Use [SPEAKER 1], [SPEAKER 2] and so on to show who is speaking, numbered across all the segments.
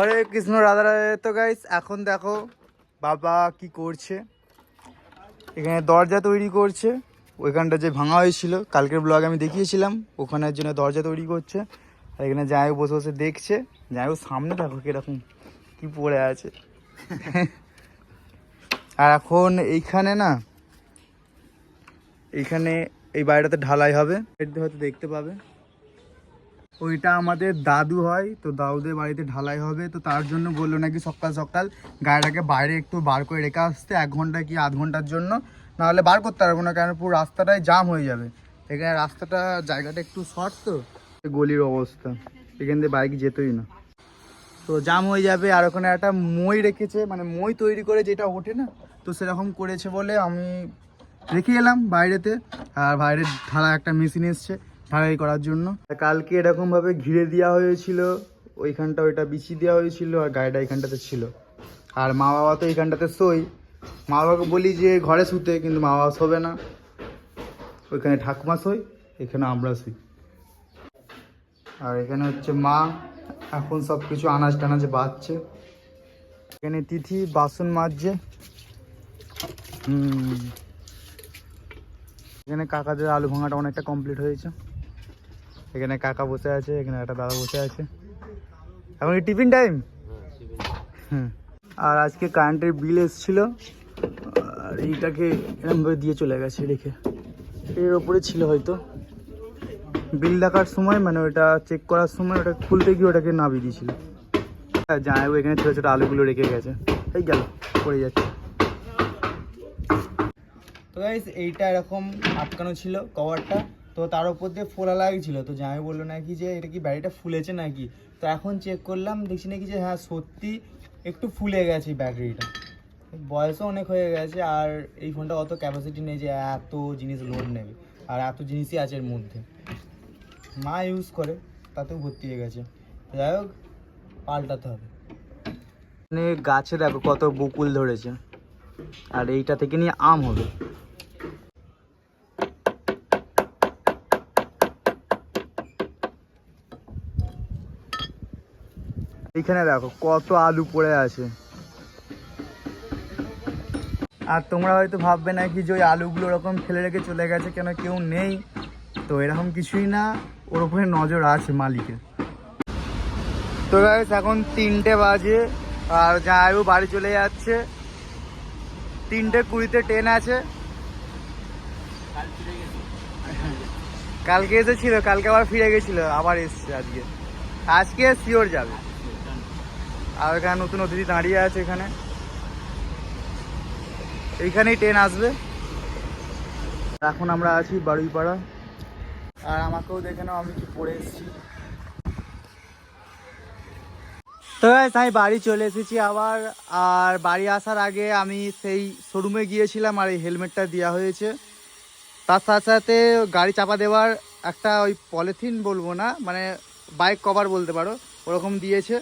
[SPEAKER 1] হরে কৃষ্ণ, রাধা রাধা। তো গাইস এখন দেখো বাবা কি করছে। এখানে দরজা তৈরি করছে। ওইখানটা যে ভাঙা হয়েছিল, কালকের ব্লগ আমি দেখিয়েছিলাম। ওখানের জন্য দরজা তৈরি করছে। আর এখানে জায়গা বসে বসে দেখছে। জায়গা সামনে দেখো কীরকম, কি পড়ে আছে। আর এখন এইখানে না, এইখানে এই বাড়িটাতে ঢালাই হবে। হয়তো দেখতে পাবে। ওইটা আমাদের দাদু হয়, তো দাদুদের বাড়িতে ঢালাই হবে, তো তার জন্য বলল নাকি সকাল সকাল গাড়িটাকে বাইরে একটু বার করে রেখে আসতে, এক ঘণ্টা কি আধ ঘণ্টার জন্য, নাহলে বার করতে পারব না, কারণ পুরো রাস্তাটাই জাম হয়ে যাবে। এখানে রাস্তাটা, জায়গাটা একটু শর্ট তো গলির অবস্থা, এখান দিয়ে বাইক যেতই না। তো জাম হয়ে যাবে, আর ওখানে একটা মই রেখেছে মানে মই তৈরি করে যেটা ওঠে না, তো সেরকম করেছে বলে আমি রেখে এলাম বাইরেতে, আর বাইরে ঢালা একটা মেশিন এসছে। ঢালাই করার জন্য। কালকে এরকমভাবে ঘিরে দেওয়া হয়েছিল, ওইখানটা ওইটা বিছিয়ে দেওয়া হয়েছিল আর গাড়িটা এইখানটাতে ছিল। আর মা বাবা তো এইখানটাতে শোয়। মা বাবাকে বলি যে ঘরে শুতে, কিন্তু মা বাবা শোবে না। ওইখানে ঠাকুমা শোয়, এখানে আমরা শুই। আর এখানে হচ্ছে মা, এখন সব কিছু আনাজ টানাজ বাজছে। এখানে তিথি, বাসন মাজছে। হুম। এখানে কাকাদের আলু ভাঙাটা অনেকটা কমপ্লিট হয়েছে। এখানে কাকা বসে আছে, এখানে একটা দাদা বসে আছে। এখন টিফিন টাইম? হুম আর আজকে কারেন্টের বিল এসেছিল। আর এইটাকে এরমভাবে দিয়ে চলে গেছে, রেখে। এর ওপরে ছিল হয়তো। বিল দেখার সময় মানে ওটা চেক করার সময়, ওটা খুলতে গিয়ে ওটাকে নামিয়ে দিয়েছিল। জামাইবু এখানে ছোটো ছোটো আলুগুলো রেখে গেছে। এই গেল, পড়ে যাচ্ছে। তো এইটা এরকম আটকানো ছিল কভারটা তো তার উপর দিয়ে ফোলা লাগছিল। তো জামাই বলল নাকি যে, এটা কি ব্যাটারিটা ফুলেছে নাকি? তো এখন চেক করলাম, দেখছি নাকি যে হ্যাঁ সত্যি একটু ফুলে গেছে ব্যাটারিটা বয়সও অনেক হয়ে গেছে আর এই ফোনটা অত ক্যাপাসিটি নেই যে এত জিনিস লোড নেবে আর এত জিনিসই আছে এর মধ্যে। মা ইউজ করে, তাতেও ভর্তি হয়ে গেছে। যাই হোক, পাল্টাতে হবে। মানে গাছে দেখো কত বকুল ধরেছে। আর এইটা থেকে নিয়ে আম হবে। এখানে দেখো কত আলু পড়ে আছে। আর তোমরা হয়তো ভাববে না কি যে ওই আলুগুলো ওরকম ফেলে রেখে চলে গেছে কেন কেউ নেই? তো এরকম কিছুই না, ওর উপরে নজর আছে মালিকের। তো গাইস এখন তিনটে বাজে, আর জামাইবু বাড়ি চলে যাচ্ছে। তিনটে কুড়িতে ট্রেন আছে। কালকে এসেছিল, কালকে আবার ফিরে গেছিল, আবার এসছে আজকে। আজকে শিওর যাবে। আর এখানে নতুন অতিথি দাঁড়িয়ে আছে এখানে। এইখানেই ট্রেন আসবে। এখন আমরা আছি বাড়ুইপাড়া আর আমাকেও দেখে নাও, আমি কি পড়ে এসেছি। তো আমি বাড়ি চলে এসেছি আবার। আর বাড়ি আসার আগে আমি সেই শোরুমে গিয়েছিলাম আর এই হেলমেটটা দেওয়া হয়েছে। তার সাথে সাথে গাড়ি চাপা দেওয়ার একটা ওই পলিথিন বলব না মানে বাইক কভার বলতে পারো, ওরকম দিয়েছে।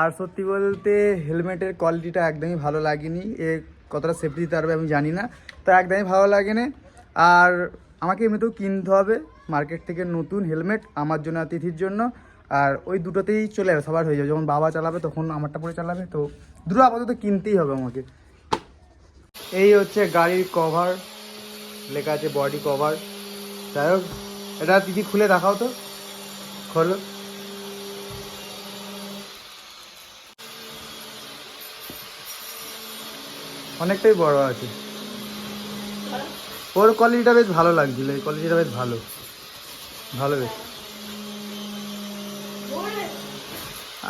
[SPEAKER 1] আর সত্যি বলতে হেলমেটের কোয়ালিটিটা একদমই ভালো লাগেনি। এ কতটা সেফটি দিতে পারবে আমি জানি না। তো একদমই ভালো লাগে লাগেনি। আর আমাকে এমনিতেও কিনতে হবে। মার্কেট থেকে নতুন হেলমেট আমার জন্য তিথির জন্য। আর ওই দুটোতেই চলে যাবে, সবার হয়ে যাবে। যখন বাবা চালাবে তখন আমারটা পরে চালাবে। তো দুটো আপাতত কিনতেই হবে আমাকে। এই হচ্ছে গাড়ির কভার লেখা আছে বডি কভার যাই হোক, এটা তিথি খুলে দেখাও তো। খোলো। অনেকটাই বড় আছে। ওর কোয়ালিটিটা বেশ ভালো লাগছিল এই কোয়ালিটিটা বেশ ভালো। ভালো বেশ।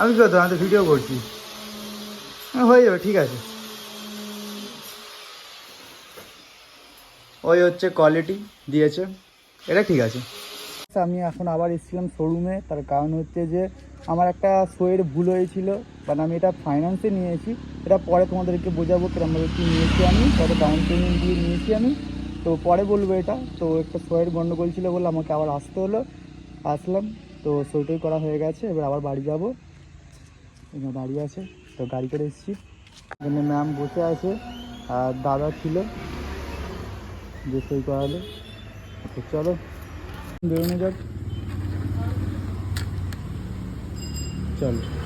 [SPEAKER 1] আমি কি করতে আমি ভিডিও করছি। হ্যাঁ, হয়ে যাবে ঠিক আছে। ওই হচ্ছে কোয়ালিটি দিয়েছে। এটা ঠিক আছে। আমি এখন আবার এসেছিলাম শোরুমে তার কারণ হচ্ছে যে, আমার একটা শোয়ের ভুল হয়েছিল। মানে আমি এটা ফাইন্যান্সে নিয়েছি। এটা পরে তোমাদেরকে বোঝাবো কিরমভাবে কী নিয়েছি আমি, কত ডাউন পেমেন্ট দিয়ে নিয়েছি আমি। তো পরে বলব এটা। তো একটা শোয়ের গন্ডগোল ছিল বলে আমাকে আবার আসতে হলো। আসলাম। তো সইটাই করা হয়ে গেছে। এবার আবার বাড়ি যাব। এখানে দাঁড়িয়ে আছে। তো গাড়ি করে এসেছি। এখানে ম্যাম বসে আছে। আর দাদা ছিল। যে সই করালো। চলো। देवनगर चलो